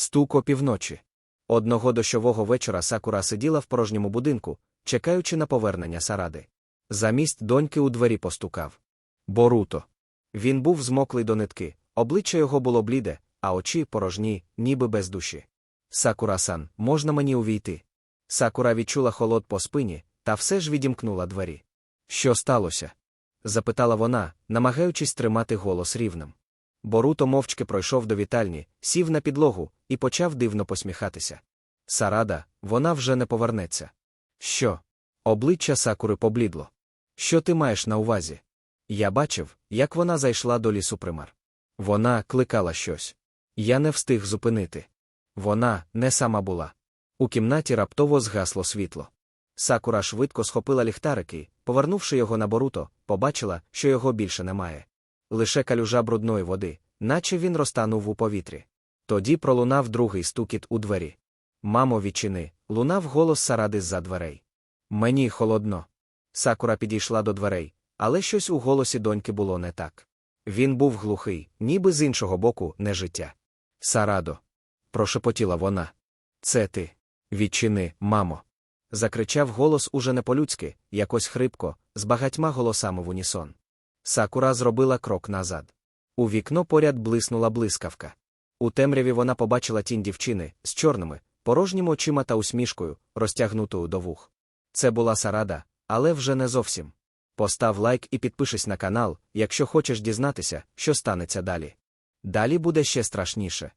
Стук о півночі. Одного дощового вечора Сакура сиділа в порожньому будинку, чекаючи на повернення Саради. Замість доньки у двері постукав. Боруто. Він був змоклий до нитки, обличчя його було бліде, а очі порожні, ніби без душі. Сакура-сан, можна мені увійти? Сакура відчула холод по спині, та все ж відімкнула двері. Що сталося? запитала вона, намагаючись тримати голос рівним. Боруто мовчки пройшов до вітальні, сів на підлогу і почав дивно посміхатися. Сарада, вона вже не повернеться. Що? Обличчя Сакури поблідло. Що ти маєш на увазі? Я бачив, як вона зайшла до лісу примар. Вона кликала щось. Я не встиг зупинити. Вона не сама була. У кімнаті раптово згасло світло. Сакура швидко схопила ліхтарики, повернувши його на боруто, побачила, що його більше немає. Лише калюжа брудної води, наче він розтанув у повітрі. Тоді пролунав другий стукіт у двері. Мамо, відчини, лунав голос Саради з-за дверей. Мені холодно. Сакура підійшла до дверей, але щось у голосі доньки було не так. Він був глухий, ніби з іншого боку, не життя. Сарадо. прошепотіла вона. Це ти. Відчини, мамо. Закричав голос уже не по-людськи, якось хрипко, з багатьма голосами в унісон. Сакура зробила крок назад. У вікно поряд блиснула блискавка. У темряві вона побачила тінь дівчини з чорними, порожніми очима та усмішкою, розтягнутою до вух. Це була Сарада, але вже не зовсім. Постав лайк і підпишись на канал, якщо хочеш дізнатися, що станеться далі. Далі буде ще страшніше.